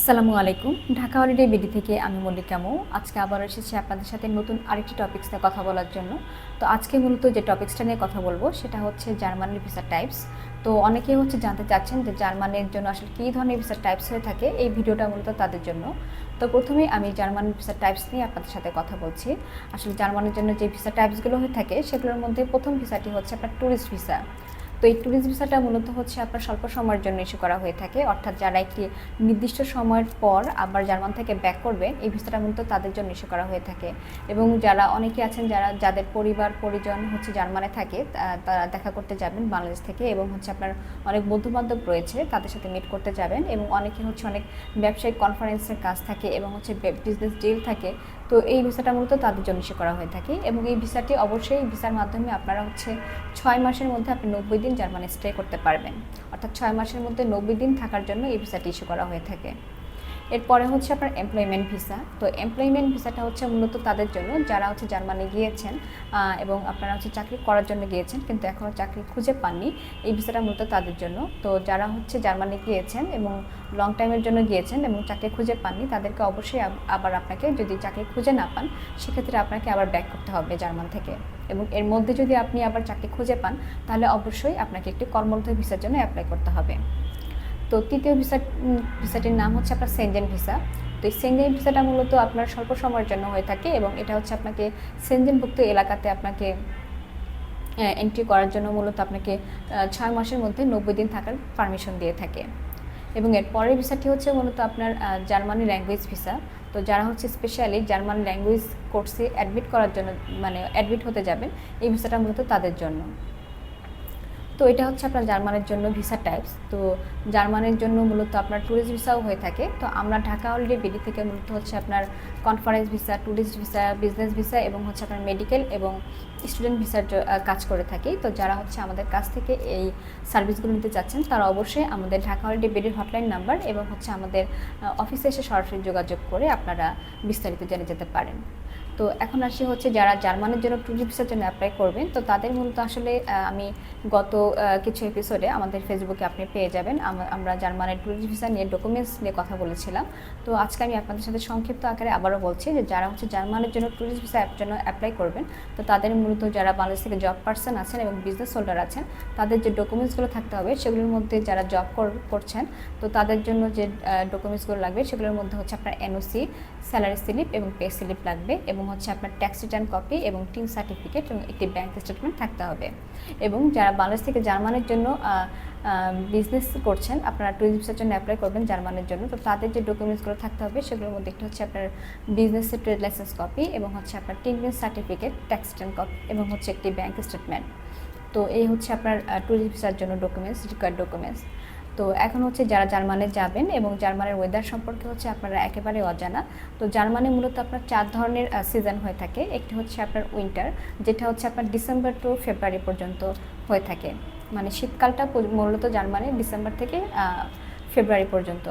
আসসালামু আলাইকুম। Dhaka holiday BD থেকে আমি মল্লিকা মৌ। আজকে আবার এসেছি আপনাদের সাথে নতুন আরেকটি টপিক্স নিয়ে কথা বলার জন্য। তো আজকে মূলত যে টপিক্সটা নিয়ে কথা বলব, সেটা হচ্ছে জার্মানির ভিসা টাইপস তো অনেকেই হচ্ছে জানতে চাচ্ছেন যে জার্মানির জন্য আসলে কী ধরনের ভিসা টাইপস হয়ে থাকে, এই ভিডিওটা মূলত তাদের জন্য। তো প্রথমেই আমি জার্মানির ভিসা টাইপস নিয়ে আপনাদের সাথে কথা বলছি। আসলে জার্মানির জন্য যে ভিসা টাইপসগুলো হয়ে থাকে, সেগুলোর মধ্যে প্রথম ভিসাটি হচ্ছে আপনার ট্যুরিস্ট ভিসা তো এই ট্যুরিস্ট ভিসাটা মূলত হচ্ছে আপনার স্বল্প সময়ের জন্য ইস্যু করা হয়ে থাকে। অর্থাৎ যারা একটি নির্দিষ্ট সময়ের পর আবার জার্মান থেকে ব্যাক করবে, এই ভিসাটা মূলত তাদের জন্য ইস্যু করা হয়ে থাকে। এবং যারা অনেকে আছেন যারা, যাদের পরিবার, পরিজন হচ্ছে জার্মানে থাকে তারা দেখা করতে যাবেন বাংলাদেশ থেকে এবং হচ্ছে আপনার অনেক বন্ধু বান্ধব রয়েছে, তাদের সাথে মিট করতে যাবেন এবং অনেকে হচ্ছে অনেক ব্যবসায়িক কনফারেন্সের কাজ থাকে এবং হচ্ছে বিজনেস ডিল থাকে তো এই ভিসাটা মূলত তাদের জন্য ইস্যু করা হয়ে থাকে এবং এই ভিসাটি অবশ্যই ভিসার মাধ্যমে আপনারা হচ্ছে ছয় মাসের মধ্যে আপনি নব্বই দিন জার্মানি স্টে করতে পারবেন। অর্থাৎ ছয় মাসের মধ্যে নব্বই দিন থাকার জন্য এই ভিসাটি ইস্যু করা হয়ে থাকে। এরপরে হচ্ছে আপনার এমপ্লয়মেন্ট ভিসা তো এমপ্লয়মেন্ট ভিসাটা হচ্ছে মূলত তাদের জন্য। যারা হচ্ছে জার্মানি গিয়েছেন এবং আপনারা হচ্ছে চাকরি করার জন্য গিয়েছেন, কিন্তু এখনও চাকরি খুঁজে পাননি, এই ভিসাটা মূলত তাদের জন্য। তো যারা হচ্ছে জার্মানি গিয়েছেন এবং লং টাইমের জন্য গিয়েছেন এবং চাকরি খুঁজে পাননি, তাদেরকে অবশ্যই আবার আপনাকে যদি চাকরি খুঁজে না পান, সেক্ষেত্রে আপনাকে আবার ব্যাক করতে হবে জার্মান থেকে। এবং এর মধ্যে যদি আপনি আবার চাকরি খুঁজে পান, তাহলে অবশ্যই আপনাকে একটি কর্মরত ভিসার জন্য অ্যাপ্লাই করতে হবে। তো তৃতীয় ভিসা ভিসাটির নাম হচ্ছে আপনার সেনজেন ভিসা। তো এই সেনজেন ভিসাটা মূলত আপনার স্বল্প সময়ের জন্য হয়ে থাকে এবং এটা হচ্ছে আপনাকে সেনজেনভুক্ত এলাকাতে আপনাকে এন্ট্রি করার জন্য মূলত আপনাকে ছয় মাসের মধ্যে নব্বই দিন থাকার পারমিশন দিয়ে থাকে। এবং এর পরের ভিসাটি হচ্ছে মূলত আপনার জার্মানি ল্যাঙ্গুয়েজ ভিসা তো যারা হচ্ছে স্পেশালি জার্মান ল্যাঙ্গুয়েজ কোর্সে অ্যাডমিট করার জন্য মানে অ্যাডমিট হতে যাবেন, এই ভিসাটা মূলত তাদের জন্য। তো এটা হচ্ছে আপনার জার্মানের জন্য ভিসা টাইপস তো জার্মানের জন্য মূলত আপনার ট্যুরিস্ট ভিসাও হয়ে থাকে। তো আমরা ঢাকা অলরেডি বিডি থেকে মূলত হচ্ছে আপনার conference visa tourist visa business visa এবং হচ্ছে আপনার মেডিকেল এবং স্টুডেন্ট ভিসার কাজ করে থাকি। তো যারা হচ্ছে আমাদের কাছ থেকে এই সার্ভিসগুলো নিতে চাচ্ছেন, তারা অবশ্যই আমাদের ঢাকা অলরেডি বিডির হটলাইন নাম্বার এবং হচ্ছে আমাদের অফিসে এসে সরাসরি যোগাযোগ করে আপনারা বিস্তারিত জেনে যেতে পারেন। তো এখন আসি হচ্ছে যারা জার্মানির জন্য ট্যুরিস্ট ভিসার জন্য অ্যাপ্লাই করবেন, তো তাদের মূলত আসলে আমি গত কিছু এপিসোডে আমাদের ফেসবুকে আপনি পেয়ে যাবেন। আমরা জার্মানের ট্যুরিস্ট ভিসা নিয়ে ডকুমেন্টস নিয়ে কথা বলেছিলাম। তো আজকে আমি আপনাদের সাথে সংক্ষিপ্ত আকারে আবারও বলছি যে যারা হচ্ছে জার্মানির জন্য ট্যুরিস্ট ভিসা জন্য অ্যাপ্লাই করবেন, তো তাদের মূলত যারা বাংলাদেশ থেকে জব পার্সন আছেন এবং বিজনেস হোল্ডার আছেন, তাদের যে ডকুমেন্টসগুলো থাকতে হবে, সেগুলোর মধ্যে যারা জব করছেন, তো তাদের জন্য যে ডকুমেন্টসগুলো লাগবে, সেগুলোর মধ্যে হচ্ছে আপনার এনওসি স্যালারি স্লিপ এবং পে স্লিপ লাগবে এবং হচ্ছে আপনার ট্যাক্স রিটার্ন কপি এবং টিম সার্টিফিকেট এবং একটি ব্যাংক স্টেটমেন্ট থাকতে হবে। এবং যারা বাংলাদেশ থেকে জার্মানির জন্য বিজনেস করছেন, আপনারা ট্যুরিস্ট ভিসার জন্য অ্যাপ্লাই করবেন জার্মানির জন্য। তো তাদের যে ডকুমেন্টসগুলো থাকতে হবে, সেগুলোর মধ্যে একটি হচ্ছে আপনার বিজনেসের ট্রেড লাইসেন্স কপি এবং হচ্ছে আপনার TIN certificate tax return copy এবং হচ্ছে একটি ব্যাংক স্টেটমেন্ট তো এই হচ্ছে আপনার ট্যুরিস্ট জন্য ডকুমেন্টস রিকোয়ার্ড ডকুমেন্টস তো এখন হচ্ছে যারা জার্মানে যাবেন এবং জার্মানের ওয়েদার সম্পর্কে হচ্ছে আপনারা একেবারে অজানা, তো জার্মানে মূলত আপনার চার ধরনের সিজন হয়ে থাকে। একটি হচ্ছে আপনার উইন্টার যেটা হচ্ছে আপনার ডিসেম্বর টু ফেব্রুয়ারি পর্যন্ত হয়ে থাকে। মানে শীতকালটা মূলত জার্মানি ডিসেম্বর থেকে ফেব্রুয়ারি পর্যন্ত।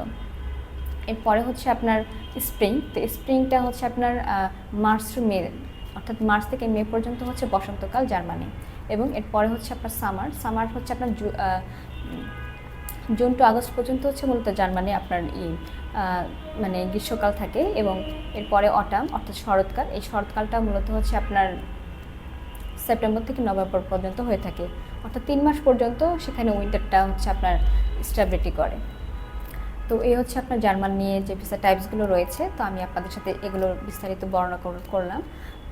এরপরে হচ্ছে আপনার স্প্রিং তো স্প্রিংটা হচ্ছে আপনার মার্চ টু মে অর্থাৎ মার্চ থেকে মে পর্যন্ত হচ্ছে বসন্তকাল জার্মানি। এবং এরপরে হচ্ছে আপনার সামার সামার হচ্ছে আপনার জুন টু আগস্ট পর্যন্ত হচ্ছে মূলত জার্মানি আপনার ই মানে গ্রীষ্মকাল থাকে এবং এরপরে অটাম অর্থাৎ শরৎকাল। এই শরৎকালটা মূলত হচ্ছে আপনার সেপ্টেম্বর থেকে নভেম্বর পর্যন্ত হয়ে থাকে। অর্থাৎ তিন মাস পর্যন্ত সেখানে উইন্টারটা হচ্ছে আপনার স্ট্যাবিলিটি করে। তো এই হচ্ছে আপনার জার্মান নিয়ে যে ভিসা টাইপসগুলো রয়েছে। তো আমি আপনাদের সাথে এগুলো বিস্তারিত বর্ণনা করলাম।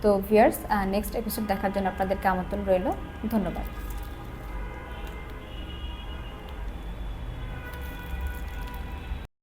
তো ভিয়ার্স নেক্সট এপিসোড দেখার জন্য আপনাদেরকে আমন্ত্রণ রইল। ধন্যবাদ।